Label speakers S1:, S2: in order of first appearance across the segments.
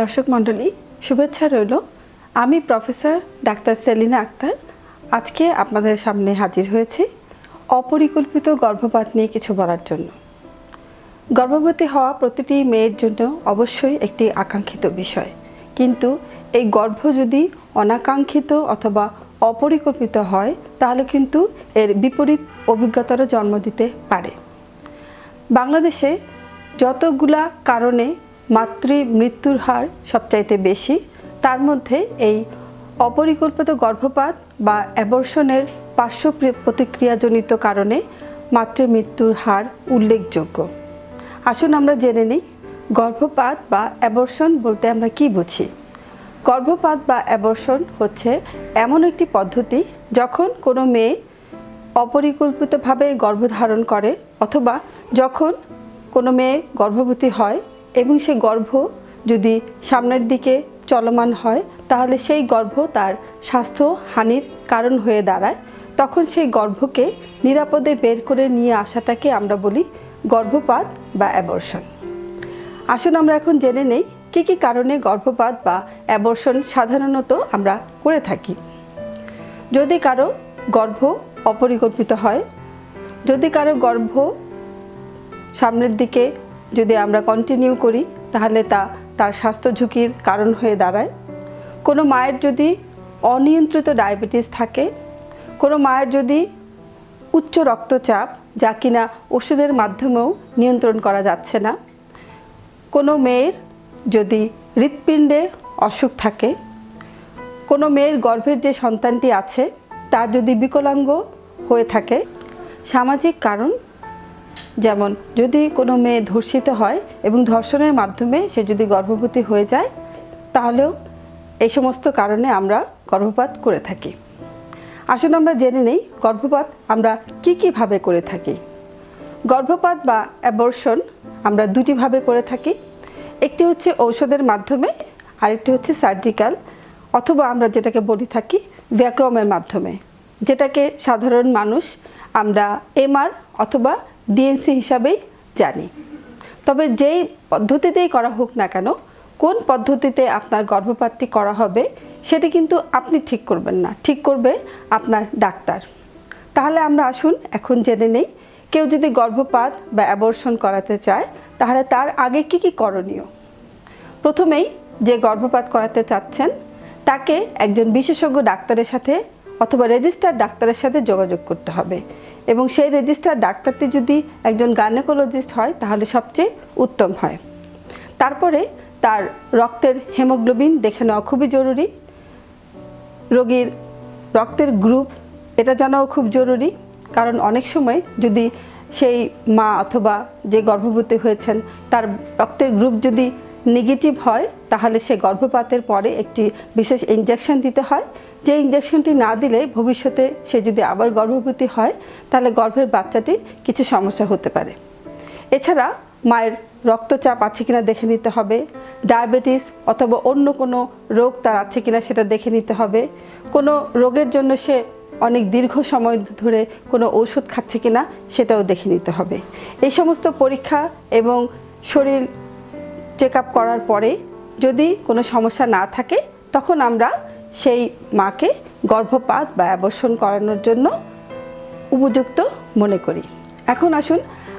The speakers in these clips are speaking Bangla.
S1: দর্শক মণ্ডলী, শুভেচ্ছা রইল। আমি প্রফেসর ডাক্তার সেলিনা আক্তার। আজকে আপনাদের সামনে হাজির হয়েছি অপরিকল্পিত গর্ভপাত নিয়ে কিছু বলার জন্য। গর্ভবতী হওয়া প্রতিটি মেয়ের জন্য অবশ্যই একটি আকাঙ্ক্ষিত বিষয়। কিন্তু এই গর্ভ যদি অনাকাঙ্ক্ষিত অথবা অপরিকল্পিত হয়, তাহলে কিন্তু এর বিপরীত অভিজ্ঞতারও জন্ম দিতে পারে। বাংলাদেশে যতগুলা কারণে মাতৃ মৃত্যুর হার সবচাইতে বেশি। তার মধ্যে এই অপরিকল্পিত গর্ভপাত বা অ্যাবর্শনের পার্শ্ব প্রতিক্রিয়াজনিত কারণে মাতৃ মৃত্যুর হার উল্লেখযোগ্য। আসুন আমরা জেনে নিই, গর্ভপাত বা অ্যাবর্শন বলতে আমরা কি বুঝি? গর্ভপাত বা অ্যাবর্শন হচ্ছে এমন একটি পদ্ধতি যখন কোনো মেয়ে অপরিকল্পিতভাবে গর্ভধারণ করে অথবা যখন কোনো মেয়ে গর্ভবতী হয় এবং সে গর্ভ যদি সামনের দিকে চলমান হয়, তাহলে সেই গর্ভ তার স্বাস্থ্য হানির কারণ হয়ে দাঁড়ায়। তখন সেই গর্ভকে নিরাপদে বের করে নিয়ে আসাটাকে আমরা বলি গর্ভপাত বা অ্যাবর্শন আসুন আমরা এখন জেনে নেই কী কী কারণে গর্ভপাত বা অ্যাবর্শন সাধারণত আমরা করে থাকি। যদি কারও গর্ভ অপরিকল্পিত হয়, যদি কারও গর্ভ সামনের দিকে যদি আমরা কন্টিনিউ করি, তাহলে তা তার স্বাস্থ্য ঝুঁকির কারণ হয়ে দাঁড়ায়। কোনো মায়ের যদি অনিয়ন্ত্রিত ডায়াবেটিস থাকে, কোনো মায়ের যদি উচ্চ রক্তচাপ যা কিনা ওষুধের মাধ্যমেও নিয়ন্ত্রণ করা যাচ্ছে না, কোনো মেয়ের যদি হৃৎপিণ্ডে অসুখ থাকে, কোনো মেয়ের গর্ভের যে সন্তানটি আছে, তার যদি বিকলাঙ্গ হয়ে থাকে, সামাজিক কারণ যেমন, যদি কোনো মেয়ে ধর্ষিত হয় এবং ধর্ষণের মাধ্যমে সে যদি গর্ভবতী হয়ে যায়, তাহলেও এই সমস্ত কারণে আমরা গর্ভপাত করে থাকি। আসুন আমরা জেনে নেই, গর্ভপাত আমরা কি কীভাবে করে থাকি। গর্ভপাত বা অ্যাবর্শন আমরা দুটিভাবে করে থাকি। একটি হচ্ছে ঔষধের মাধ্যমে, আরেকটি হচ্ছে সার্জিক্যাল অথবা আমরা যেটাকে বলি থাকি ভ্যাকুয়ামের মাধ্যমে। যেটাকে সাধারণ মানুষ আমরা এমআর অথবা ডিএনসি হিসাবেই জানি। তবে যেই পদ্ধতিতেই করা হোক না কেন, কোন পদ্ধতিতে আপনার গর্ভপাতটি করা হবে, সেটি কিন্তু আপনি ঠিক করবেন না। ঠিক করবে আপনার ডাক্তার। তাহলে আমরা আসুন, এখন জেনে নেই, কেউ যদি গর্ভপাত বা অ্যাবর্শন করাতে চায়, তাহলে তার আগে কি কি করণীয়? প্রথমেই যে গর্ভপাত করাতে চাচ্ছেন, তাকে একজন বিশেষজ্ঞ ডাক্তারের সাথে অথবা রেজিস্টার ডাক্তারের সাথে যোগাযোগ করতে হবে। এবং সেই রেজিস্টার ডাক্তারটি যদি একজন গাইনোকোলজিস্ট হয়, তাহলে সবচেয়ে উত্তম হয়। তারপরে তার রক্তের হেমোগ্লোবিন দেখে নেওয়া খুবই জরুরি। রোগীর রক্তের গ্রুপ, এটা জানাও খুব জরুরি। কারণ অনেক সময় যদি সেই মা অথবা যে গর্ভবতী হয়েছেন, তার রক্তের গ্রুপ যদি নেগেটিভ হয়, তাহলে সে গর্ভপাতের পরে একটি বিশেষ ইঞ্জেকশন দিতে হয়। যে ইঞ্জেকশনটি না দিলে ভবিষ্যতে সে যদি আবার গর্ভবতী হয়, তাহলে গর্ভের বাচ্চাটির কিছু সমস্যা হতে পারে। এছাড়া মায়ের রক্তচাপ আছে কিনা দেখে নিতে হবে, ডায়াবেটিস অথবা অন্য কোনো রোগ তার আছে কিনা সেটা দেখে নিতে হবে, কোনো রোগের জন্য সে অনেক দীর্ঘ সময় ধরে কোনো ওষুধ খাচ্ছে কিনা সেটাও দেখে নিতে হবে। এই সমস্ত পরীক্ষা এবং শরীর চেক করার পরে যদি কোনো সমস্যা না থাকে, তখন আমরা সেই মাকে গর্ভপাত বা অ্যাবর্শন করানোর জন্য উপযুক্ত মনে করি। এখন আসুন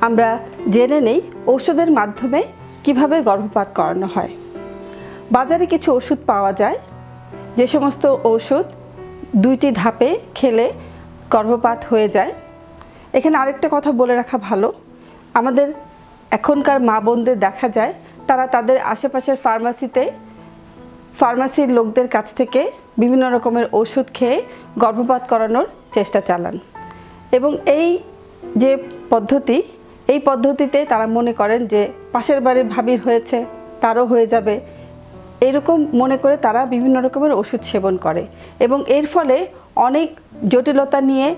S1: আমরা জেনে নেই ঔষধের মাধ্যমে কীভাবে গর্ভপাত করানো হয়। বাজারে কিছু ওষুধ পাওয়া যায়। যে সমস্ত ঔষধ দুইটি ধাপে খেলে গর্ভপাত হয়ে যায়। এখানে আরেকটা কথা বলে রাখা ভালো। আমাদের এখনকার মা বোনদের দেখা যায়, তারা তাদের আশেপাশের ফার্মাসিতে ফার্মাসির লোকদের কাছ থেকে বিভিন্ন রকমের ওষুধ খেয়ে গর্ভপাত করানোর চেষ্টা চালান। এবং এই যে পদ্ধতি, এই পদ্ধতিতে তারা মনে করেন যে পাশের বাড়ির ভাবির হয়েছে, তারও হয়ে যাবে। এরকম মনে করে তারা বিভিন্ন রকমের ওষুধ সেবন করে। এবং এর ফলে অনেক জটিলতা নিয়ে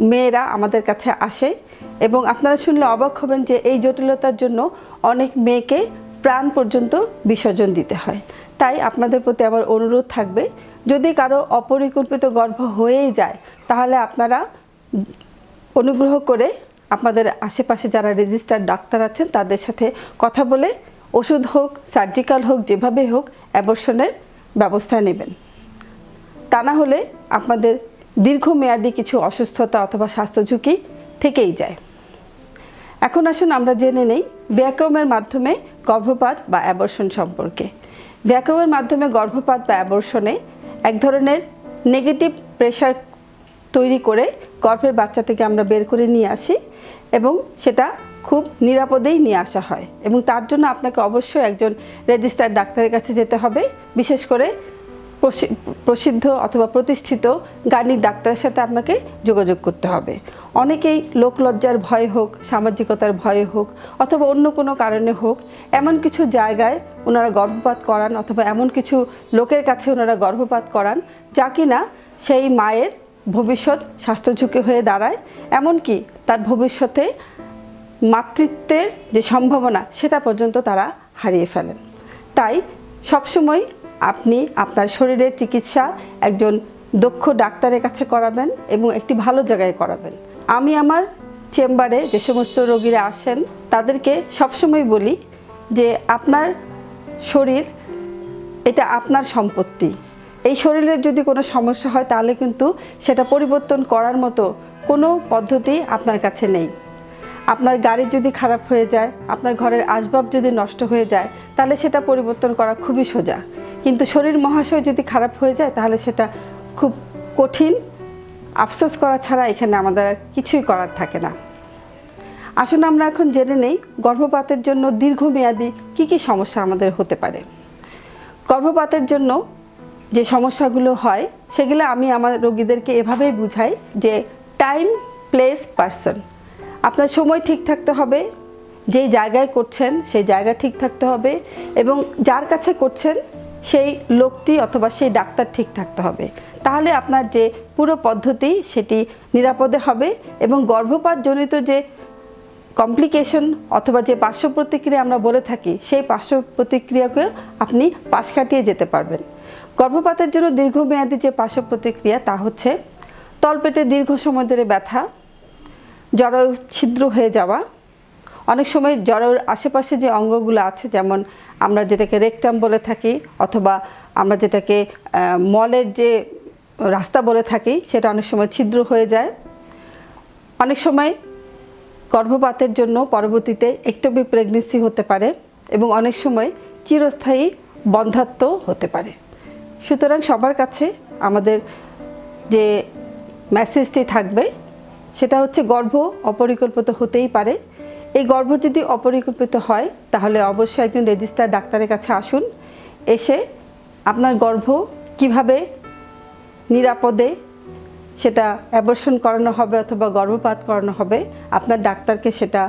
S1: মেয়েরা আমাদের কাছে আসে। এবং আপনারা শুনলে অবাক হবেন যে এই জটিলতার জন্য অনেক মেয়েকে প্রাণ পর্যন্ত বিসর্জন দিতে হয়। তাই আপনাদের প্রতি আমার অনুরোধ থাকবে, যদি কারও অপরিকল্পিত গর্ভ হয়েই যায়, তাহলে আপনারা অনুগ্রহ করে আপনাদের আশেপাশে যারা রেজিস্টার ডাক্তার আছেন, তাদের সাথে কথা বলে ওষুধ হোক, সার্জিক্যাল হোক, যেভাবে হোক, অ্যাবর্শনের ব্যবস্থা নেবেন। তা না হলে আপনাদের দীর্ঘমেয়াদী কিছু অসুস্থতা অথবা স্বাস্থ্য ঝুঁকি থেকেই যায়। এখন আসুন আমরা জেনে নেই ভ্যাকুয়ামের মাধ্যমে গর্ভপাত বা অ্যাবর্শন সম্পর্কে। ভ্যাকুয়ামের মাধ্যমে গর্ভপাত বা অ্যাবর্শনে এক ধরনের নেগেটিভ প্রেশার তৈরি করে গর্ভের বাচ্চাটাকে আমরা বের করে নিয়ে আসি এবং সেটা খুব নিরাপদেই নিয়ে আসা হয় এবং তার জন্য আপনাকে অবশ্যই একজন রেজিস্টার্ড ডাক্তারের কাছে যেতে হবে, বিশেষ করে প্রসি- প্রসিদ্ধ অথবা প্রতিষ্ঠিত গার্নিক ডাক্তারের সাথে আপনাকে যোগাযোগ করতে হবে। অনেকেই লোকলজ্জার ভয় হোক, সামাজিকতার ভয়ে হোক, অথবা অন্য কোনো কারণে হোক, এমন কিছু জায়গায় ওনারা গর্ভপাত করান অথবা এমন কিছু লোকের কাছে ওনারা গর্ভপাত করান যা কিনা সেই মায়ের ভবিষ্যৎ স্বাস্থ্য ঝুঁকি হয়ে দাঁড়ায়। এমনকি তার ভবিষ্যতে মাতৃত্বের যে সম্ভাবনা, সেটা পর্যন্ত তারা হারিয়ে ফেলেন। তাই সবসময় আপনি আপনার শরীরের চিকিৎসা একজন দক্ষ ডাক্তারের কাছে করাবেন এবং একটি ভালো জায়গায় করাবেন। আমি আমার চেম্বারে যে সমস্ত রোগীরা আসেন, তাদেরকে সবসময় বলি যে আপনার শরীর, এটা আপনার সম্পত্তি। এই শরীরের যদি কোনো সমস্যা হয়, তাহলে কিন্তু সেটা পরিবর্তন করার মতো কোনো পদ্ধতি আপনার কাছে নেই। আপনার গাড়ি যদি খারাপ হয়ে যায়, আপনার ঘরের আসবাব যদি নষ্ট হয়ে যায়, তাহলে সেটা পরিবর্তন করা খুবই সোজা। কিন্তু শরীর মহাশয় যদি খারাপ হয়ে যায়, তাহলে সেটা খুব কঠিন আফসোস করা ছাড়া এখানে আমাদের আর কিছুই করার থাকে না। আসলে আমরা এখন জেনে নেই গর্ভপাতের জন্য দীর্ঘমেয়াদী কী কী সমস্যা আমাদের হতে পারে। গর্ভপাতের জন্য যে সমস্যাগুলো হয়, সেগুলো আমি আমার রোগীদেরকে এভাবেই বুঝাই যে টাইম প্লেস পারসন আপনার সময় ঠিক থাকতে হবে, যেই জায়গায় করছেন সেই জায়গা ঠিক থাকতে হবে এবং যার কাছে করছেন সেই লোকটি অথবা সেই ডাক্তার ঠিক থাকতে হবে। তাহলে আপনার যে পুরো পদ্ধতি, সেটি নিরাপদে হবে এবং গর্ভপাত জনিত যে কমপ্লিকেশন অথবা যে পার্শ্ব প্রতিক্রিয়া আমরা বলে থাকি, সেই পার্শ্ব প্রতিক্রিয়াকেও আপনি পাশ কাটিয়ে যেতে পারবেন। গর্ভপাতের জন্য দীর্ঘমেয়াদী যে পার্শ্ব প্রতিক্রিয়া তা হচ্ছে তলপেটে দীর্ঘ সময় ধরে ব্যথা জরায়ু ছিদ্র হয়ে যাওয়া, অনেক সময় জরায়ুর আশেপাশে যে অঙ্গগুলো আছে, যেমন আমরা যেটাকে রেকটাম বলে থাকি, অথবা আমরা যেটাকে মলের যে রাস্তা বলে থাকি, সেটা অনেক সময় ছিদ্র হয়ে যায়। অনেক সময় গর্ভপাতের জন্য পরবর্তীতে একটবি প্রেগনেন্সি হতে পারে এবং অনেক সময় চিরস্থায়ী বন্ধাত্ম হতে পারে। সুতরাং সবার কাছে আমাদের যে মেসেজটি থাকবে, সেটা হচ্ছে গর্ভ অপরিকল্পিত হতেই পারে। এই গর্ভ যদি অপরিকল্পিত হয়, তাহলে অবশ্যই একজন রেজিস্টার ডাক্তারের কাছে আসুন। এসে আপনার গর্ভ কীভাবে নিরাপদে সেটা অ্যাবর্শন করানো হবে অথবা গর্ভপাত করানো হবে, আপনার ডাক্তারকে সেটা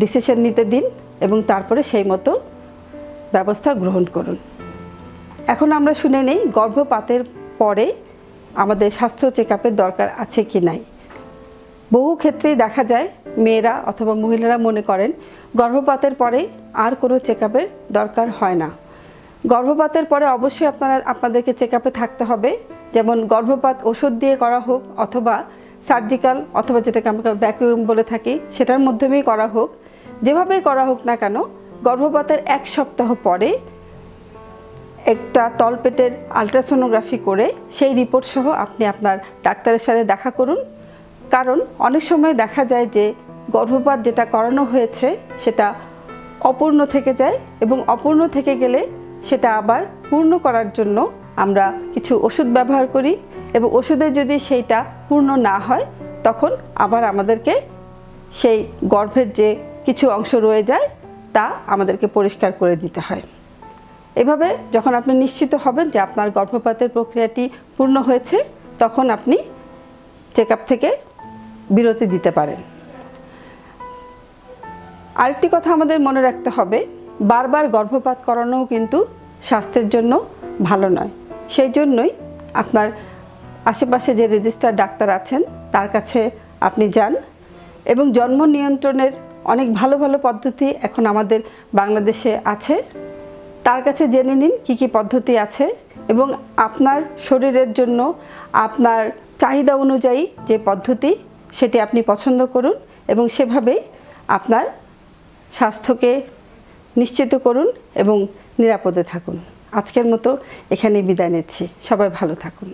S1: ডিসিশন নিতে দিন এবং তারপরে সেই মতো ব্যবস্থা গ্রহণ করুন। এখন আমরা শুনে নেই গর্ভপাতের পরে আমাদের স্বাস্থ্য চেক দরকার আছে কি নাই। বহু ক্ষেত্রেই দেখা যায় মেয়েরা অথবা মহিলারা মনে করেন, গর্ভপাতের পরে আর কোনো চেক দরকার হয় না। গর্ভপাতের পরে অবশ্যই আপনারা, আপনাদেরকে চেক থাকতে হবে। যেমন গর্ভপাত ওষুধ দিয়ে করা হোক অথবা সার্জিক্যাল অথবা যেটাকে আমরা ভ্যাকুয়াম বলে থাকি, সেটার মাধ্যমেই করা হোক। যেভাবেই করা হোক না কেন, গর্ভপাতের এক সপ্তাহ পরে একটা তলপেটের আলট্রাসোনোগ্রাফি করে সেই রিপোর্ট সহ আপনি আপনার ডাক্তারের সাথে দেখা করুন। কারণ অনেক সময় দেখা যায় যে গর্ভপাত যেটা করানো হয়েছে সেটা অপূর্ণ থেকে যায় এবং অপূর্ণ থেকে গেলে সেটা আবার পূর্ণ করার জন্য আমরা কিছু ওষুধ ব্যবহার করি এবং ওষুধে যদি সেইটা পূর্ণ না হয়, তখন আবার আমাদেরকে সেই গর্ভের যে কিছু অংশ রয়ে যায়, তা আমাদেরকে পরিষ্কার করে দিতে হয়। এভাবে যখন আপনি নিশ্চিত হবেন যে আপনার গর্ভপাতের প্রক্রিয়াটি পূর্ণ হয়েছে, তখন আপনি চেক থেকে বিরতি দিতে পারেন। আরেকটি কথা আমাদের মনে রাখতে হবে, বারবার গর্ভপাত করানোও কিন্তু স্বাস্থ্যের জন্য ভালো নয়। সেই জন্যই আপনার আশেপাশে যে রেজিস্টার ডাক্তার আছেন, তার কাছে আপনি যান এবং জন্ম নিয়ন্ত্রণের অনেক ভালো ভালো পদ্ধতি এখন আমাদের বাংলাদেশে আছে। তার কাছে জেনে নিন কি কি পদ্ধতি আছে এবং আপনার শরীরের জন্য আপনার চাহিদা অনুযায়ী যে পদ্ধতি, সেটি আপনি পছন্দ করুন এবং সেভাবেই আপনার স্বাস্থ্যকে নিশ্চিত করুন এবং নিরাপদে থাকুন। আজকের মতো এখানে বিদায় নিচ্ছি। সবাই ভালো থাকুন।